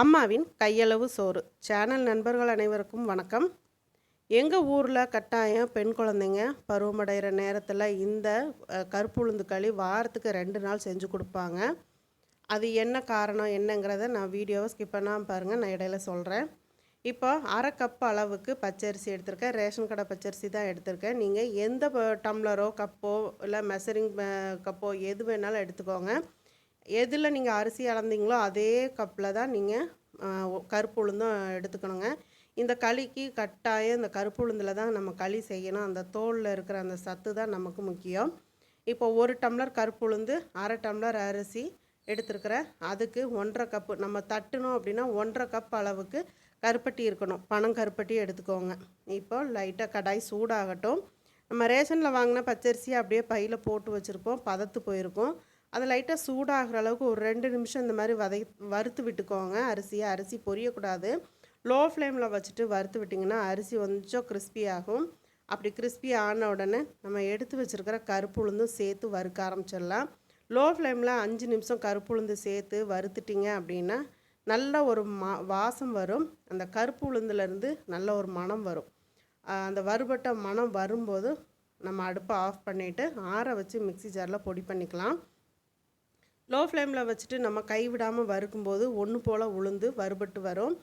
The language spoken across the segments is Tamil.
அம்மாவின் கையளவு சோறு. சேனல் நண்பர்கள் அனைவருக்கும் வணக்கம். எங்கள் ஊரில் கட்டாயம் பெண் குழந்தைங்க பருவமடைகிற நேரத்தில் இந்த கருப்பு உளுந்து களி வாரத்துக்கு ரெண்டு நாள் செஞ்சு கொடுப்பாங்க. அது என்ன காரணம் என்னங்கிறத நான் வீடியோவை ஸ்கிப் பண்ணாமல் பாருங்கள் நான் இடையில சொல்கிறேன் இப்போ அரை கப் அளவுக்கு பச்சரிசி எடுத்திருக்கேன். ரேஷன் கடை பச்சரிசி தான் எடுத்திருக்கேன். நீங்கள் எந்த டம்ளரோ கப்போ இல்லை மெசரிங் கப்போ எது வேணாலும் எடுத்துக்கோங்க. எதில் நீங்கள் அரிசி அளந்தீங்களோ அதே கப்பில் தான் நீங்கள் கருப்பு உளுந்தும் எடுத்துக்கணுங்க. இந்த களிக்கு கட்டாயம் இந்த கருப்பு உளுந்தில் தான் நம்ம களி செய்யணும். அந்த தோலில் இருக்கிற அந்த சத்து தான் நமக்கு முக்கியம். இப்போ ஒரு டம்ளர் கருப்பு உளுந்து அரை டம்ளர் அரிசி எடுத்துருக்கிறேன் அதுக்கு ஒன்றரை கப்பு நம்ம தட்டணும் அப்படின்னா ஒன்றரை கப் அளவுக்கு கருப்பட்டி இருக்கணும். பணம் கருப்பட்டி எடுத்துக்கோங்க. இப்போ லைட்டாக கடாய் சூடாகட்டும். நம்ம ரேஷனில் வாங்கின பச்சரிசி அப்படியே பையில் போட்டு வச்சுருப்போம். பதத்து போயிருக்கோம். அது லைட்டாக சூடாகிற அளவுக்கு ஒரு ரெண்டு நிமிஷம் இந்த மாதிரி வதை வறுத்து விட்டுக்கோங்க. அரிசியை அரிசி பொரியக்கூடாது. லோ ஃப்ளேமில் வச்சுட்டு வறுத்து விட்டிங்கன்னா அரிசி கொஞ்சம் கிறிஸ்பி ஆகும். அப்படி கிறிஸ்பி ஆன உடனே நம்ம எடுத்து வச்சுருக்கிற கருப்பு உளுந்தும் சேர்த்து வறுக்க ஆரம்பிச்சிடலாம். லோ ஃப்ளேமில் அஞ்சு நிமிஷம் கருப்பு உளுந்து சேர்த்து வறுத்துட்டிங்க அப்படின்னா நல்ல ஒரு மா வாசம் வரும். அந்த கருப்பு உளுந்துலேருந்து நல்ல ஒரு மணம் வரும். அந்த வறுபட்ட மணம் வரும்போது நம்ம அடுப்பை ஆஃப் பண்ணிவிட்டு ஆற வச்சு மிக்ஸி ஜாரில் பொடி பண்ணிக்கலாம். லோ ஃப்ளேமில் வச்சுட்டு நம்ம கை விடாமல் வறுக்கும்போது ஒன்று போல் உளுந்து வறுபட்டு வரும்.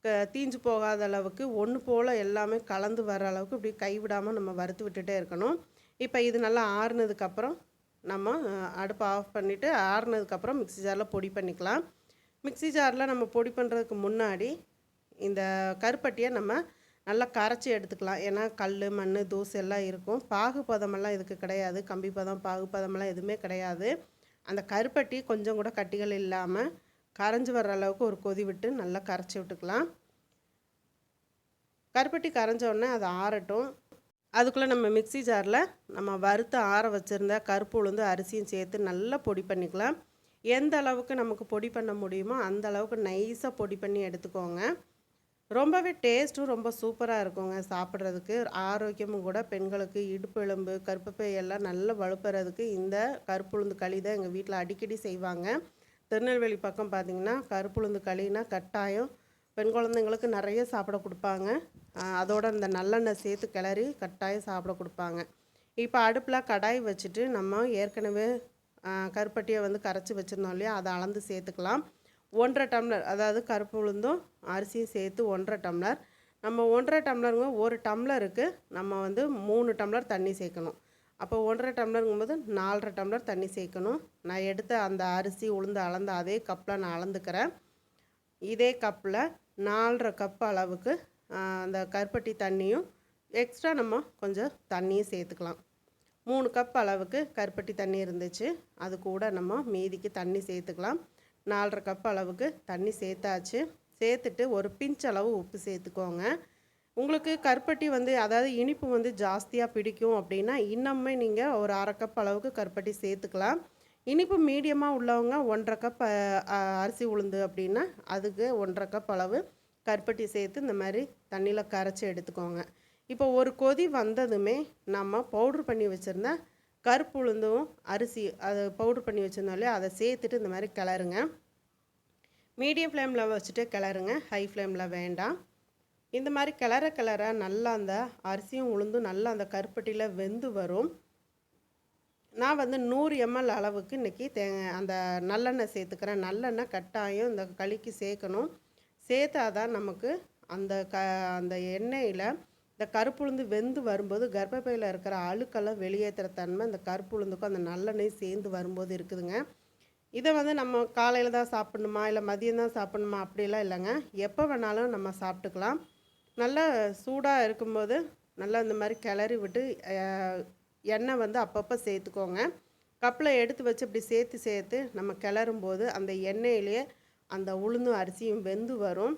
க- தீஞ்சு போகாத அளவுக்கு ஒன்று போல் எல்லாமே கலந்து வர அளவுக்கு இப்படி கை விடாமல் நம்ம வறுத்து விட்டுட்டே இருக்கணும். இப்போ இது நல்லா ஆறுனதுக்கப்புறம் நம்ம அடுப்பை ஆஃப் பண்ணிவிட்டு ஆறுனதுக்கப்புறம் மிக்ஸி ஜாரில் பொடி பண்ணிக்கலாம். மிக்ஸி ஜாரில் நம்ம பொடி பண்ணுறதுக்கு முன்னாடி இந்த கருப்பட்டியை நம்ம நல்லா கரைச்சி எடுத்துக்கலாம். ஏன்னா கல் மண் தூசு எல்லாம் இருக்கும். பாகு பதமெல்லாம் இதுக்கு கிடையாது. கம்பி பதம் பாகு பதமெல்லாம் எதுவுமே கிடையாது. அந்த கருப்பட்டி கொஞ்சம் கூட கட்டிகள் இல்லாமல் கரைஞ்சி வர்ற அளவுக்கு ஒரு கொதி விட்டு நல்லா கரைச்சி விட்டுக்கலாம். கருப்பட்டி கரைஞ்சோடனே அது ஆறட்டும். அதுக்குள்ளே நம்ம மிக்சி ஜாரில் நம்ம வறுத்து ஆற வச்சுருந்த கருப்பு உளுந்து அரிசியும் சேர்த்து நல்லா பொடி பண்ணிக்கலாம். எந்த அளவுக்கு நமக்கு பொடி பண்ண முடியுமோ அந்த அளவுக்கு நைஸாக பொடி பண்ணி எடுத்துக்கோங்க. ரொம்பவே டேஸ்ட்டும் ரொம்ப சூப்பராக இருக்குங்க சாப்பிட்றதுக்கு. ஆரோக்கியமும் கூட பெண்களுக்கு இடுப்பு எலும்பு கருப்பப்பை எல்லாம் நல்லா வலுப்புறதுக்கு இந்த கருப்புளுந்து களி தான் எங்கள் வீட்டில் அடிக்கடி செய்வாங்க. திருநெல்வேலி பக்கம் பார்த்திங்கன்னா கருப்புளுந்து களினா கட்டாயம் பெண் குழந்தைங்களுக்கு நிறைய சாப்பிட கொடுப்பாங்க. அதோட இந்த நல்லெண்ணெய் சேர்த்து கிளறி கட்டாயம் சாப்பிட கொடுப்பாங்க. இப்போ அடுப்பில் கடாய் வச்சுட்டு நம்ம ஏற்கனவே கருப்பட்டியை வந்து கரைச்சி வச்சுருந்தோம் இல்லையா? அதை அளந்து சேர்த்துக்கலாம். ஒன்றரை டம்ளர் அதாவது கருப்பு உளுந்தும் அரிசியும் சேர்த்து ஒன்றரை டம்ளர். நம்ம ஒன்றரை டம்ளருங்க ஒரு டம்ளருக்கு நம்ம வந்து மூணு டம்ளர் தண்ணி சேர்க்கணும். அப்போ ஒன்றரை டம்ளருங்கும்போது நாலரை டம்ளர் தண்ணி சேர்க்கணும். நான் எடுத்த அந்த அரிசி உளுந்து அளந்த அதே கப்பில் நான் அளந்துக்கிறேன். இதே கப்பில் நாலரை கப் அளவுக்கு அந்த கருப்பட்டி தண்ணியும் எக்ஸ்ட்ரா நம்ம கொஞ்சம் தண்ணியும் சேர்த்துக்கலாம். மூணு கப் அளவுக்கு கருப்பட்டி தண்ணி இருந்துச்சு. அது கூட நம்ம மீதிக்கு தண்ணி சேர்த்துக்கலாம். நாலரை கப் அளவுக்கு தண்ணி சேர்த்தாச்சு. சேர்த்துட்டு ஒரு பிஞ்ச் அளவு உப்பு சேர்த்துக்கோங்க. உங்களுக்கு கருப்பட்டி வந்து அதாவது இனிப்பு வந்து ஜாஸ்தியாக பிடிக்கும் அப்படின்னா இன்னமே நீங்கள் ஒரு அரை கப் அளவுக்கு கருப்பட்டி சேர்த்துக்கலாம். இனிப்பு மீடியமாக உள்ளவங்க ஒன்றரை கப் அரிசி உளுந்து அப்படின்னா அதுக்கு ஒன்றரை கப் அளவு கருப்பட்டி சேர்த்து இந்த மாதிரி தண்ணியில் கரைச்சி எடுத்துக்கோங்க. இப்போ ஒரு கொதி வந்ததுமே நம்ம பவுட்ரு பண்ணி வச்சுருந்தா கருப்பு உளுந்தும் அரிசி அதை பவுட்ரு பண்ணி வச்சுருந்தாலே அதை சேர்த்துட்டு இந்த மாதிரி கிளறுங்க. மீடியம் ஃப்ளேமில் வச்சுட்டு கிளறுங்க. ஹை ஃப்ளேமில் வேண்டாம். இந்த மாதிரி கிளற கிளற நல்லா அந்த அரிசியும் உளுந்தும் நல்லா அந்த கருப்பட்டியில் வெந்து வரும். நான் வந்து நூறு எம்எல் அளவுக்கு இன்றைக்கி தே அந்த நல்லெண்ணெய் சேர்த்துக்கிறேன். நல்லெண்ணெய் கட்டாயம் இந்த களிக்கு சேர்க்கணும். சேர்த்தாதான் நமக்கு அந்த க அந்த எண்ணெயில் இந்த கருப்புளுந்து வெந்து வரும்போது கர்ப்பப்பையில் இருக்கிற அழுக்கெல்லாம் வெளியேற்றுற தன்மை இந்த கருப்புளுந்துக்கும் அந்த நல்லெண்ணெய் சேர்ந்து வரும்போது இருக்குதுங்க. இதை வந்து நம்ம காலையில் தான் சாப்பிடணுமா இல்லை மதியம் தான் சாப்பிடணுமா அப்படிலாம் இல்லைங்க. எப்போ வேணாலும் நம்ம சாப்பிட்டுக்கலாம். நல்லா சூடாக இருக்கும்போது நல்லா இந்த மாதிரி கிளறி விட்டு எண்ணெய் வந்து அப்பப்போ சேர்த்துக்கோங்க. கப்பில் எடுத்து வச்சு இப்படி சேர்த்து சேர்த்து நம்ம கிளறும் போது அந்த எண்ணெயிலேயே அந்த உளுந்தும் அரிசியும் வெந்து வரும்.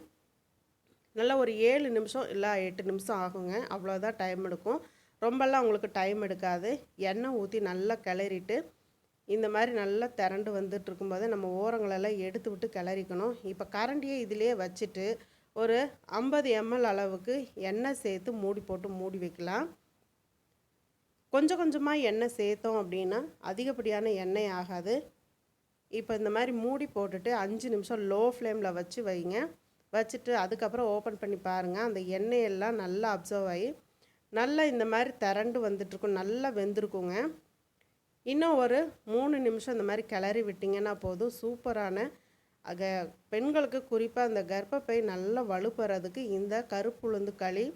நல்லா ஒரு ஏழு நிமிஷம் இல்லை எட்டு நிமிஷம் ஆகுங்க. அவ்வளோதான் டைம் எடுக்கும். ரொம்பலாம் உங்களுக்கு டைம் எடுக்காது. எண்ணெய் ஊற்றி நல்லா கிளறிட்டு இந்த மாதிரி நல்லா திரண்டு வந்துட்டு இருக்கும்போது நம்ம ஓரங்களெல்லாம் எடுத்து விட்டு கிளறிக்கணும். இப்போ கரண்டியை இதிலேயே வச்சுட்டு ஒரு ஐம்பது எம்எல் அளவுக்கு எண்ணெய் சேர்த்து மூடி போட்டு மூடி வைக்கலாம். கொஞ்சம் கொஞ்சமாக எண்ணெய் சேர்த்தோம் அப்படின்னா அதிகப்படியான எண்ணெய் ஆகாது. இப்போ இந்த மாதிரி மூடி போட்டுட்டு அஞ்சு நிமிஷம் லோ ஃப்ளேமில் வச்சு வைங்க. வச்சுட்டு அதுக்கப்புறம் ஓப்பன் பண்ணி பாருங்கள் அந்த எண்ணெயெல்லாம் நல்லா அப்சர்வ் ஆகி நல்லா இந்த மாதிரி திரண்டு வந்துட்ருக்கும் நல்லா வெந்திருக்குங்க. இன்னும் ஒரு மூணு நிமிஷம் இந்த மாதிரி கிளறி விட்டிங்கன்னா போதும். சூப்பரான அக பெண்களுக்கு குறிப்பாக அந்த கர்ப்பப்பை நல்லா வலுப்பெறதுக்கு இந்த கருப்பு உளுந்து களி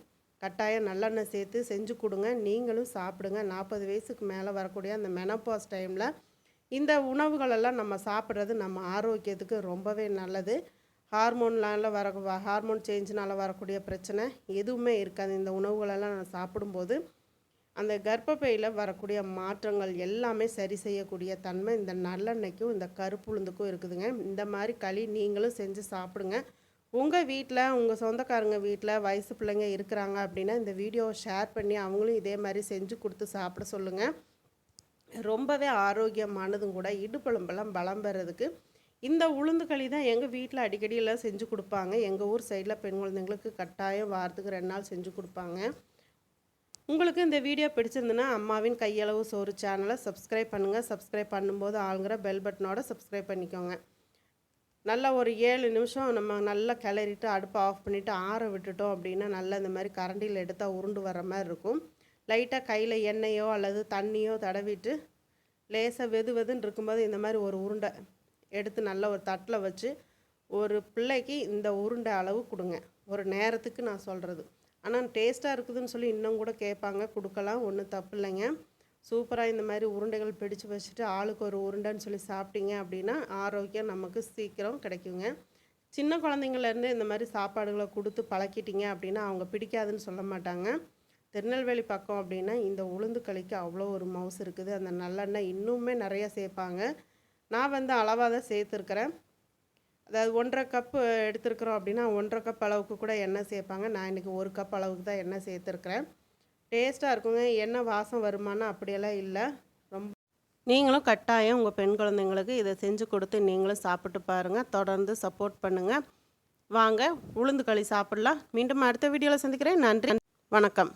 கட்டாயம் நல்லெண்ணெய் சேர்த்து செஞ்சு கொடுங்க. நீங்களும் சாப்பிடுங்க. நாற்பது வயசுக்கு மேலே வரக்கூடிய அந்த மெனப்பாஸ் டைமில் இந்த உணவுகளெல்லாம் நம்ம சாப்பிட்றது நம்ம ஆரோக்கியத்துக்கு ரொம்பவே நல்லது. ஹார்மோன்லால வர ஹார்மோன் சேஞ்சினால் வரக்கூடிய பிரச்சனை எதுவுமே இருக்காது. இந்த உணவுகளெல்லாம் நான் சாப்பிடும்போது அந்த கர்ப்பப்பையில் வரக்கூடிய மாற்றங்கள் எல்லாமே சரி செய்யக்கூடிய தன்மை இந்த நல்லெண்ணெய்க்கும் இந்த கருப்புளுந்துக்கும் இருக்குதுங்க. இந்த மாதிரி களி நீங்களும் செஞ்சு சாப்பிடுங்க. உங்கள் வீட்டில் உங்கள் சொந்தக்காரங்க வீட்டில் வயசு பிள்ளைங்க இருக்கிறாங்க அப்படின்னா இந்த வீடியோவை ஷேர் பண்ணி அவங்களும் இதே மாதிரி செஞ்சு கொடுத்து சாப்பிட சொல்லுங்கள் ரொம்பவே ஆரோக்கியமானதும் கூட இடுப்பழம்பெல்லாம் பலம் பெறதுக்கு இந்த உளுந்து களி தான் எங்கள் வீட்டில் அடிக்கடி எல்லாம் செஞ்சு கொடுப்பாங்க. எங்கள் ஊர் சைடில் பெண் குழந்தைங்களுக்கு கட்டாயம் வாரத்துக்கு ரெண்டு நாள் செஞ்சு கொடுப்பாங்க. உங்களுக்கு இந்த வீடியோ பிடிச்சிருந்துன்னா அம்மாவின் கையளவு சோறு சேனலை சப்ஸ்கிரைப் பண்ணுங்கள் சப்ஸ்கிரைப் பண்ணும்போது ஆளுங்கிற பெல் பட்டனோட சப்ஸ்கிரைப் பண்ணிக்கோங்க. நல்லா ஒரு ஏழு நிமிஷம் நம்ம நல்லா கிளறிட்டு அடுப்பை ஆஃப் பண்ணிவிட்டு ஆற விட்டுட்டோம் அப்படின்னா நல்லா இந்த மாதிரி கரண்டியில் எடுத்தால் உருண்டு வர மாதிரி இருக்கும். லைட்டாக கையில் எண்ணெயோ அல்லது தண்ணியோ தடவிட்டு லேசாக வெது வெதுன்னு இருக்கும்போது இந்த மாதிரி ஒரு உருண்டை எடுத்து நல்லா ஒரு தட்டில் வச்சு ஒரு பிள்ளைக்கு இந்த உருண்டை அளவு கொடுங்க. ஒரு நேரத்துக்கு நான் சொல்கிறது ஆனால் டேஸ்ட்டாக இருக்குதுன்னு சொல்லி இன்னும் கூட கேட்பாங்க. கொடுக்கலாம் ஒன்றும் தப்பு இல்லைங்க. சூப்பராக இந்த மாதிரி உருண்டைகள் பிடிச்சு வச்சுட்டு ஆளுக்கு ஒரு உருண்டைன்னு சொல்லி சாப்பிட்டீங்க அப்படின்னா ஆரோக்கியம் நமக்கு சீக்கிரம் கிடைக்குங்க. சின்ன குழந்தைங்கள்லேருந்து இந்த மாதிரி சாப்பாடுகளை கொடுத்து பழக்கிட்டீங்க அப்படின்னா அவங்க பிடிக்காதுன்னு சொல்ல மாட்டாங்க. திருநெல்வேலி பக்கம் அப்படின்னா இந்த உளுந்து களிக்கு அவ்வளோ ஒரு மவுஸ் இருக்குது. அந்த நல்லெண்ணெய் இன்னுமே நிறையா சேர்ப்பாங்க. நான் வந்து அளவாக தான் சேர்த்துருக்குறேன். அதாவது ஒன்றரை கப்பு எடுத்துருக்குறோம் அப்படின்னா ஒன்றரை கப் அளவுக்கு கூட எண்ணெய் சேர்ப்பாங்க. நான் இன்றைக்கி ஒரு கப் அளவுக்கு தான் எண்ணெய் சேர்த்துருக்குறேன். டேஸ்ட்டாக இருக்குங்க. எண்ணெய் வாசம் வருமானா அப்படியெல்லாம் இல்லை. ரொம்ப நீங்களும் கட்டாயம் உங்கள் பெண் குழந்தைங்களுக்கு இதை செஞ்சு கொடுத்து நீங்களும் சாப்பிட்டு பாருங்கள் தொடர்ந்து சப்போர்ட் பண்ணுங்கள் வாங்க உளுந்து களி சாப்பிட்லாம். மீண்டும் அடுத்த வீடியோவில் சந்திக்கிறேன். நன்றி. வணக்கம்.